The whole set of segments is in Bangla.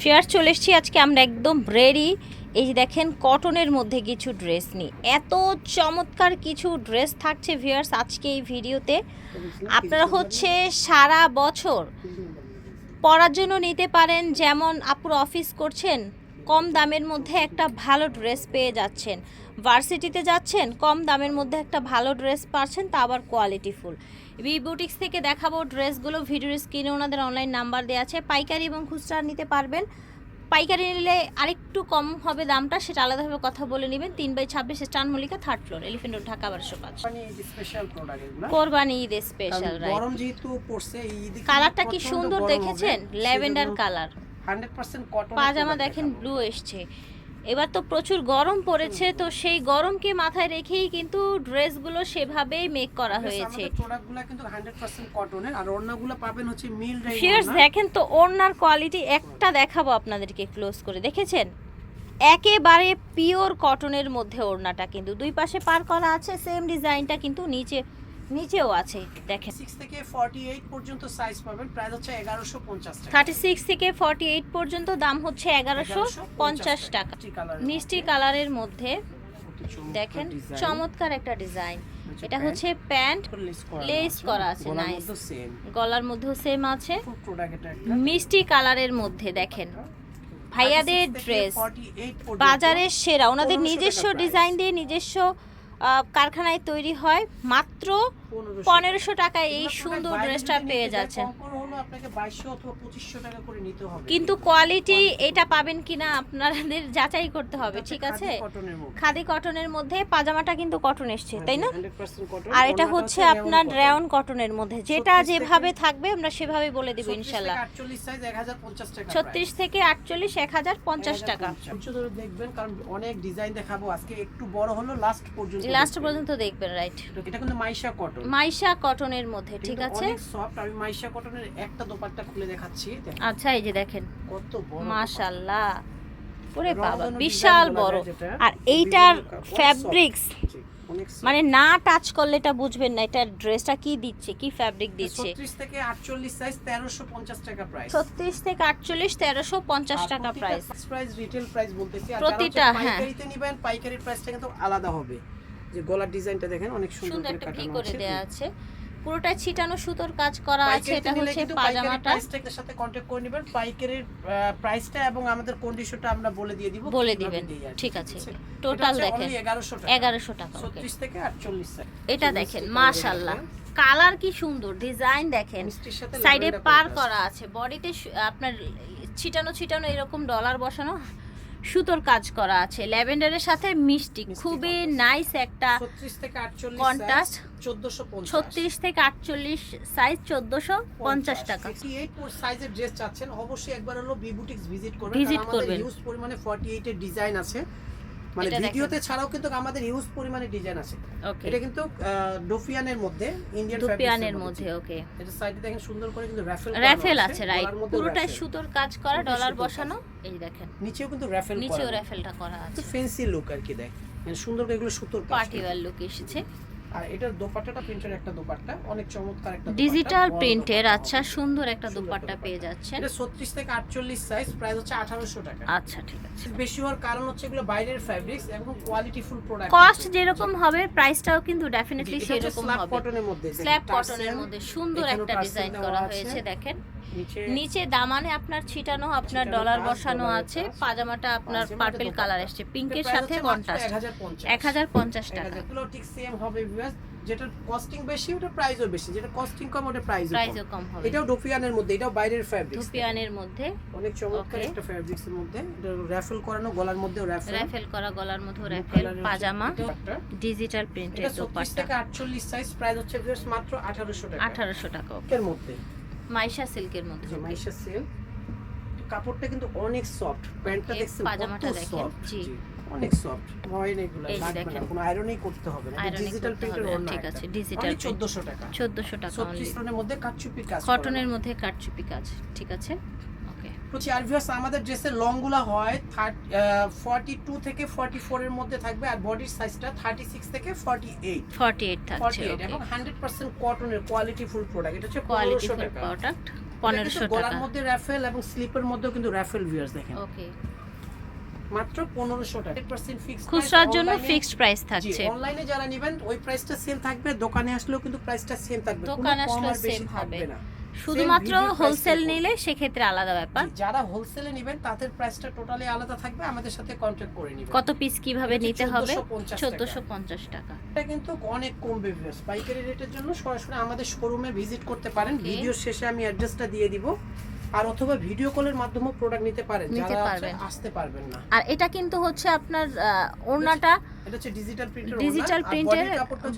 ফেয়ার চলে এসেছি আজকে, আমরা একদম রেডি এই যে দেখেন কটনের মধ্যে কিছু ড্রেস নিই এত চমৎকার কিছু ড্রেস থাকছে ভিয়ার্স আজকে এই ভিডিওতে। আপনারা হচ্ছে সারা বছর পরার জন্য নিতে পারেন, যেমন আপুর অফিস করছেন, কম দামের মধ্যে একটা ভালো ড্রেস পেয়ে যাচ্ছেন। ভার্সিটিতে যাচ্ছেন কম দামের মধ্যে একটা ভালো ড্রেস পাচ্ছেন তা আবার কোয়ালিটিফুল বি বুটিক্স থেকে দেখাবো ড্রেসগুলো ভিডিওর স্ক্রিনে ওনাদের অনলাইন নাম্বার দেওয়া আছে পাইকারি এবং খুচরা নিতে পারবেন। পাইকারি নিলে আরেকটু কম হবে দামটা সেটা আলাদাভাবে কথা বলে নেবেন। তিন বাই ছাব্বিশ স্টান Mallika third floor elephant road Dhaka বারোশো পাঁচ। কোরবানি ঈদ স্পেশাল রাইট গরম যেহেতু পড়ছে কালারটা কি সুন্দর দেখেছেন? ল্যাভেন্ডার কালার 100% কটন পাজামা দেখেন ব্লু এসছে। এবার তো প্রচুর গরম পড়েছে তো সেই গরমকে মাথায় রেখেই কিন্তু ড্রেসগুলো সেভাবেই মেক করা হয়েছে আমাদের প্রোডাক্টগুলো কিন্তু 100% কটনের আর ওড়নাগুলো পাবেন হচ্ছে মিল রাই দেখেন তো ওড়নার কোয়ালিটি একটা দেখাবো আপনাদেরকে ক্লোজ করে। দেখেছেন? একেবারে পিওর কটনের মধ্যে ওড়নাটা কিন্তু। দুই পাশে পার করা আছে সেম ডিজাইনটা কিন্তু নিচে নিচেও আছে দেখেন। 6 থেকে 48 পর্যন্ত সাইজ পাবেন প্রাইস হচ্ছে 1150 টাকা। থার্টি সিক্স থেকে ফর্টি এইট পর্যন্ত দাম হচ্ছে এগারোশো পঞ্চাশ টাকা। মিষ্টি কালারের মধ্যে। দেখেন চমৎকার একটা ডিজাইন এটা হচ্ছে প্যান্ট লেস করা আছে. সেম গলার মধ্যেও সেম আছে। মিষ্টি কালারের মধ্যে দেখেন। ভাইয়াদের ড্রেস বাজারের সেরা। ওনাদের নিজস্ব ডিজাইন দিয়ে নিজস্ব কারখানায় তৈরি হয় মাত্র 1500 পনেরোশো টাকায় এই সুন্দর ড্রেসটা পেয়ে নিতে চান, যাচ্ছেন কম করে হলেও আপনাকে 2200 অথবা 2500 টাকা করে নিতে হবে। কিন্তু কোয়ালিটি এটা পাবেন কিনা আপনাদের যাচাই করতে হবে ঠিক আছে? খাদি কটনের মধ্যে। পাজামাটা কিন্তু কটন এসছে তাই না? আর এটা হচ্ছে আপনার। রেয়ন কটনের মধ্যে। যেটা যেভাবে থাকবে আমরা সেভাবে বলে দিব 36 ইনশাল্লাহ। থেকে 48 সাইজ 1050 টাকা ছত্রিশ থেকে আটচল্লিশ এক হাজার পঞ্চাশ টাকা। দেখবেন কারণ অনেক ডিজাইন দেখাবো। আজকে একটু বড় হলো লাস্ট পর্যন্ত লাস্ট দেখবেন। পর্যন্ত দেখবেন রাইট এটা কিন্তু মাইশা কটন মাইশা কটনের মধ্যে ঠিক আছে? অনেক সফট আমি মাইশা কটনের একটা দোপাট্টা খুলে দেখাচ্ছি দেখেন আচ্ছা এই যে দেখেন। কত বড় মাশাল্লাহ ওরে বাবা বিশাল বড়। আর এইটার ফ্যাব্রিক্স। মানে না টাচ করলে এটা বুঝবেন না এটা ড্রেসটা কি দিচ্ছে কি ফ্যাব্রিক দিচ্ছে? 36 থেকে 48 সাইজ 1350 টাকা প্রাইস ছত্রিশ থেকে আটচল্লিশ তেরোশো পঞ্চাশ টাকা প্রাইস প্রাইস রিটেল প্রাইস বলতেছি। আর প্রতিটা, যারা হ্যাঁ। পাইকারিতে নেবেন পাইকারির প্রাইসটা কিন্তু আলাদা হবে। যে গলার ডিজাইনটা দেখেন অনেক সুন্দর করে কাটানো করে আছে। দেয়া আছে। পুরোটা ছিটানো সুতোর কাজ করা আছে এটা হচ্ছে পাজামাটা প্রাইসটার সাথে কন্টাক্ট করে নেবেন। পাইকারির প্রাইসটা এবং আমাদের কন্ডিশনটা আমরা বলে দিয়ে দিব। বলে দিবেন। ঠিক আছে। টোটাল দেখেন only 1100 টাকা। এগারোশো টাকা 36 থেকে 48 সাইজ এটা দেখেন মাশাল্লাহ কালার কি সুন্দর ডিজাইন দেখেন। সাইডে পার করা আছে। বডিতে আপনার ছিটানো ছিটানো এরকম ডলার বসানো সুতোর কাজ করা আছে। ল্যাভেন্ডারের সাথে মিষ্টি খুবই নাইস একটা 36 থেকে 48 Contrast। সাইজ 1450 ছত্রিশ থেকে আটচল্লিশ সাইজ চোদ্দশো পঞ্চাশ টাকা। সাইজের ড্রেস চাচ্ছেন। অবশ্যই একবার হলো বিবুটিক্স ভিজিট করবেন। ভিজিট করবেন। পরিমাণে 48 এর ডিজাইন আছে। মানে ভিডিওতে ছাড়াও কিন্তু আমাদের হিউজ পরিমাণে ডিজাইন আছে। এটা কিন্তু ডোফিয়ানের মধ্যে ইন্ডিয়ান ডোফিয়ানের মধ্যে। ওকে এটা সাইডে দেখেন সুন্দর করে কিন্তু র্যাফেল র্যাফেল আছে রাইট পুরোটাই সুতোর কাজ করা ডলার বসানো এই দেখেন। নিচেও কিন্তু র্যাফেল নিচেও র্যাফেলটা করা আছে। ফেন্সি লুক আর কি দেখ। মানে সুন্দর করে এগুলো সুতোর কাজ পার্টি ওয়্যার লুক এসেছে। আর এটার দোপাট্টাটা প্রিন্টের একটা দোপাট্টা অনেক চমৎকার একটা ডিজিটাল প্রিন্টের আচ্ছা সুন্দর একটা দুপাট্টা পেয়ে যাচ্ছেন। এটা 36 থেকে 48 সাইজ প্রাইস হচ্ছে 1800 টাকা। আচ্ছা ঠিক আছে। বেশি হওয়ার কারণ হচ্ছে এগুলো বাইরের ফ্যাব্রিক্স এবং কোয়ালিটি ফুল প্রোডাক্ট কস্ট যেরকম হবে প্রাইসটাও কিন্তু ডেফিনেটলি সেরকম স্ল্যাব কটনের মধ্যে স্ল্যাব কটনের মধ্যে সুন্দর একটা ডিজাইন করা হয়েছে দেখেন। নিচে দামানে আপনার ছিটানো আপনার ডলার বসানো আছে। পাজামাটা আপনার পার্পল কালার এসছে পিঙ্কের সাথে কন্ট্রাস্ট 1050 এক হাজার পঞ্চাশ। টাকা। এগুলো ঠিক সেম হবে ভিউয়ার্স যেটা কস্টিং বেশি ওটা প্রাইসও বেশি। যেটা কস্টিং কম ওটা প্রাইসও প্রাইসও কম হবে। এটাও ডোফিয়ানের মধ্যে এটাও বাইরের ফ্যাব্রিক্স ধুপিয়ানের মধ্যে। অনেক চমৎকার একটা ফ্যাব্রিক্স এর মধ্যে। এটা র্যাফেল করানো গলার মধ্যেও র্যাফেল র্যাফেল করা গলার মধ্যে। র্যাফেল পাজামা ডিজিটাল প্রিন্টের এটা 36 দোপাট্টা। থেকে 48 সাইজ প্রাইস হচ্ছে ভিউয়ার্স মাত্র 1800 টাকা। আঠারোশো টাকা এর মধ্যে। মাইশা সিল্কের মধ্যে মাইশা সিল্ক। কাপড়টা কিন্তু অনেক সফট প্যান্টটা দেখছেন পাজামাটা দেখেন, জি। অনেক সফট হয় না এগুলো লাগবে না। কোনো আয়রনই করতে হবে না। ডিজিটাল প্রিন্টের ওড়না ঠিক আছে, ডিজিটাল Only 1400 টাকা। 1400 টাকা অনলি 36 টনের মধ্যে কাটচুপি কাজ কটনের মধ্যে কাটচুপি কাজ ঠিক আছে? আর ভিউয়ার্স আমাদের ড্রেসের লংগুলা হয় 42 থেকে 44 এর মধ্যে থাকবে আর বডির সাইজটা 36 থেকে 48 ফর্টি এইট থাকছে 48 ওকে এবং 100% কটনের কোয়ালিটি ফুল প্রোডাক্ট এটা হচ্ছে কোয়ালিটি 1500 প্রোডাক্ট পনেরোশো গলার মধ্যে র্যাফেল এবং স্লিপের মধ্যেও কিন্তু র্যাফেল ভিউয়ার্স দেখেন। ওকে মাত্র পনেরোশো টাকা। পার্সেন্ট ফিক্স খুচরার জন্য ফিক্সড প্রাইস থাকছে। অনলাইনে যারা নেবেন ওই প্রাইসটা সেম থাকবে দোকানে আসলেও কিন্তু প্রাইসটা সেম থাকবে। দোকানে আসলেও থাকবে হবে। না। শুধুমাত্র হোলসেল নিলে সেক্ষেত্রে আলাদা ব্যাপার। যারা হোলসেলে নেবেন তাদের প্রাইসটা টোটালি আলাদা থাকবে। আমাদের সাথে কন্ট্যাক্ট করে নেবেন। কত পিস কীভাবে নিতে হবে? 1450 টাকা। চোদ্দশো পঞ্চাশ টাকা। এটা কিন্তু অনেক কম বিজনেস পাইকারি রেটের জন্য সরাসরি আমাদের শোরুমে ভিজিট করতে পারেন। ভিডিও শেষে আমি অ্যাড্রেসটা দিয়ে দিব। আর অথবা ভিডিও কলের মাধ্যমেও প্রোডাক্ট নিতে পারেন নিতে পারবেন। আসতে পারবেন না। আর এটা কিন্তু হচ্ছে আপনার ওড়নাটা এটা হচ্ছে ডিজিটাল প্রিন্টের ডিজিটাল প্রিন্টের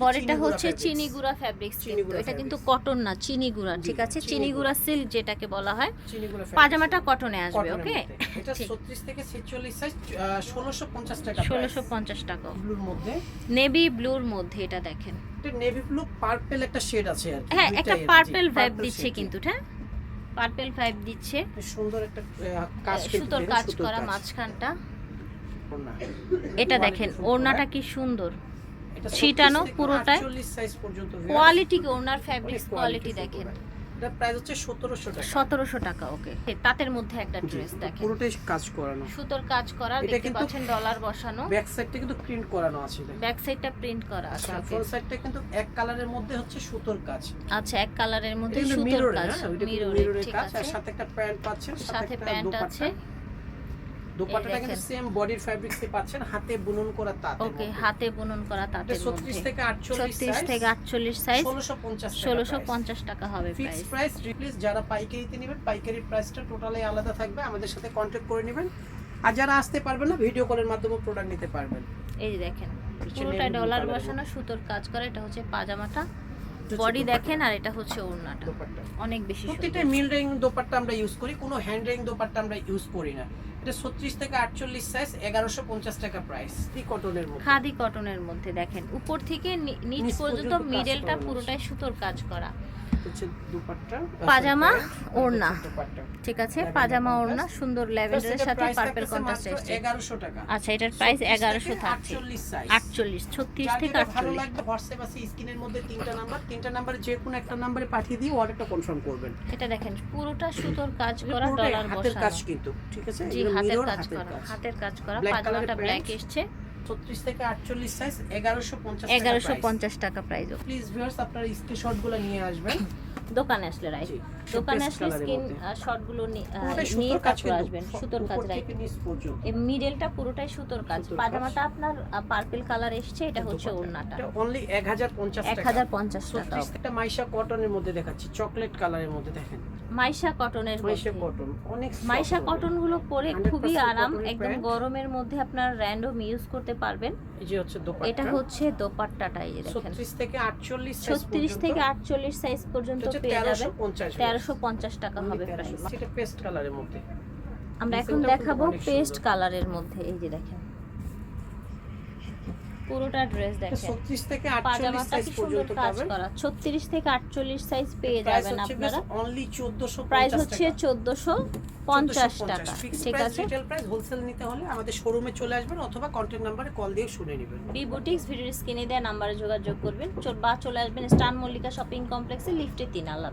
বডিটা হচ্ছে চিনি চিনিগুড়া ফ্যাব্রিক্স কিন্তু। এটা কিন্তু কটন না চিনিগুড়া ঠিক আছে? চিনিগুড়া। চিনিগুড়া সিল্ক যেটাকে বলা হয়। পাজামাটা কটনে আসবে ওকে এটা 36 থেকে 46 সাইজ 1650 টাকা ষোলোশো পঞ্চাশ টাকা। ব্লুর মধ্যে। নেভি ব্লুর মধ্যে এটা দেখেন। এটা নেভি ব্লু পার্পল একটা শেড আছে আর হ্যাঁ একটা পার্পল ভাইব দিচ্ছে কিন্তু হ্যাঁ পার্পল ফাইভ দিচ্ছে। সুন্দর একটা কাজ সুতোর কাজ করা। মাঝখানটা। এটা দেখেন ওড়নাটা কি সুন্দর। ছিটানো পুরোটা পুরোটাই। 48 সাইজ পর্যন্ত কোয়ালিটি ওড়নার ফ্যাব্রিক্স কোয়ালিটি দেখেন। ফুল এটা প্রাইস হচ্ছে 1700 টাকা। সতেরোশো টাকা ওকে তাঁতের মধ্যে একটা ড্রেস দেখেন। পুরোটাই কাজ করানো। সুতোর কাজ করা দেখতে পাচ্ছেন ডলার বসানো। ব্যাক সাইডটা কিন্তু প্রিন্ট করানো আছে। ব্যাক সাইডটা প্রিন্ট করা আছে আচ্ছা ফ্রন্ট সাইডটা কিন্তু এক কালারের মধ্যে হচ্ছে সুতোর কাজ। আচ্ছা এক কালারের মধ্যে সুতোর কাজ। হ্যাঁ মিররের কাজ। আর সাথে একটা প্যান্ট পাচ্ছেন সাথে প্যান্ট আছে। দোপাট্টাটা কিন্তু সেম বডির ফ্যাব্রিক্সে পাচ্ছেন হাতে বুনন করা তাঁতের ওকে হাতে বুনন করা তাঁতের 36 থেকে 48 ছত্রিশ সাইজ থেকে আটচল্লিশ সাইজ 1650 টাকা ষোলোশো price। পঞ্চাশ টাকা হবে ফিক্স প্রাইস প্রাইস রিপ্লেস যারা পাইকারিতে নেবেন পাইকারি প্রাইসটা টোটালি আলাদা থাকবে। আমাদের সাথে কন্ট্যাক্ট করে নেবেন। আর যারা আসতে পারবেন না ভিডিও কলের মাধ্যমে প্রোডাক্ট নিতে পারবেন। এই দেখেন পুরোটা ডলার বসানো সুতোর কাজ করা এটা হচ্ছে পাজামাটা। বডি দেখেন আর এটা হচ্ছে ওড়নাটা। অনেক বেশি প্রত্যেকটা মিল রিং দোপাট্টা আমরা ইউজ করি কোনো হ্যান্ড রিং দোপাট্টা আমরা ইউজ করি না। এটা 36 থেকে 48 সাইজ 1150 টাকা প্রাইস কি কটনের মধ্যে। খাদি কটনের মধ্যে দেখেন। উপর থেকে নি- নিচ পর্যন্ত মিডেলটা মিডলটা পুরোটাই সুতোর কাজ করা। হচ্ছে দুপাট্টা পাজামা, ওড়না। ঠিক আছে পাজামা ওড়না সুন্দর ল্যাভেন্ডারের সাথে পার্পল কন্ট্রাস্ট এসেছে। 1100 টাকা। আচ্ছা এটার প্রাইস 36 এগারোশো থাকছে। 48 সাইজ আটচল্লিশ ছত্রিশ যার থেকে যেটা ভালো আটচল্লিশ। লাগবে হোয়াটসঅ্যাপ আছে স্ক্রিনের মধ্যে তিনটা নাম্বার। তিনটা নাম্বারে যে কোনো একটা নাম্বারে পাঠিয়ে দিয়ে অর্ডারটা কনফার্ম করবেন। এটা দেখেন পুরোটা সুতোর কাজ করা পুরোটাই ডলার হাতের কাজ কিন্তু ঠিক আছে? জি হাতের কাজ করা হাতের কাজ করা পাজামাটা ব্ল্যাক। এসছে। 36 থেকে 48 সাইজ 1150 এগারোশো পঞ্চাশ টাকা প্রাইস প্লিজ ভিউয়ার্স আপনারা স্ক্রিনশটগুলো নিয়ে আসবেন। দোকানে আসলে রাইট দোকানে আসলে স্কিন শর্টগুলো নিয়ে কাজ কিন্তু আসবেন সুতোর কাজ রাইট এই মিডলটা পুরোটাই সুতোর কাজ। পাজামাটা আপনার পার্পল কালার এসছে এটা হচ্ছে ওড়নাটা। অনলি 1050 এক টাকা। হাজার পঞ্চাশ টাকা 36 একটা মাইশা কটনের মধ্যে দেখাচ্ছি চকলেট কালারের মধ্যে দেখেন। মাইশা কটনের মাইশা কটন অনেক মাইশা কটনগুলো পরে খুবই আরাম একদম গরমের মধ্যে আপনার র্যান্ডম ইউজ করতে পারবেন। এই যে হচ্ছে দোপাট্টা। এটা হচ্ছে দোপাট্টাটা এই দেখেন। 36 থেকে 48 সাইজ ছত্রিশ থেকে আটচল্লিশ সাইজ পর্যন্ত পেয়ে যাবেন। 1350 তেরোশো পঞ্চাশ টাকা হবে প্রাইস এটা পেস্ট কালারের মধ্যে। আমরা এখন দেখাবো পেস্ট কালারের মধ্যে এই যে দেখেন। পুরোটা ড্রেস দেখেন। 36 থেকে 48 সাইজ পর্যন্ত পাবেন। করা। ছত্রিশ থেকে আটচল্লিশ সাইজ পেয়ে যাবেন আপনারা। অনলি 1450 প্রাইস হচ্ছে চোদ্দশো পঞ্চাশ 1450 টাকা। ঠিক আছে? wholesale নিতে হলে আমাদের শোরুমে চলে আসবেন অথবা কন্ট্যাক্ট নাম্বারে কল দিয়ে শুনে নেবেন। বি বুটিক্স ভিডিওর স্ক্রিনে দেওয়া নাম্বারে যোগাযোগ করবেন। বা চলে আসবেন স্টান মল্লিকা শপিং কমপ্লেক্সে লিফটে তিন আল্লাহ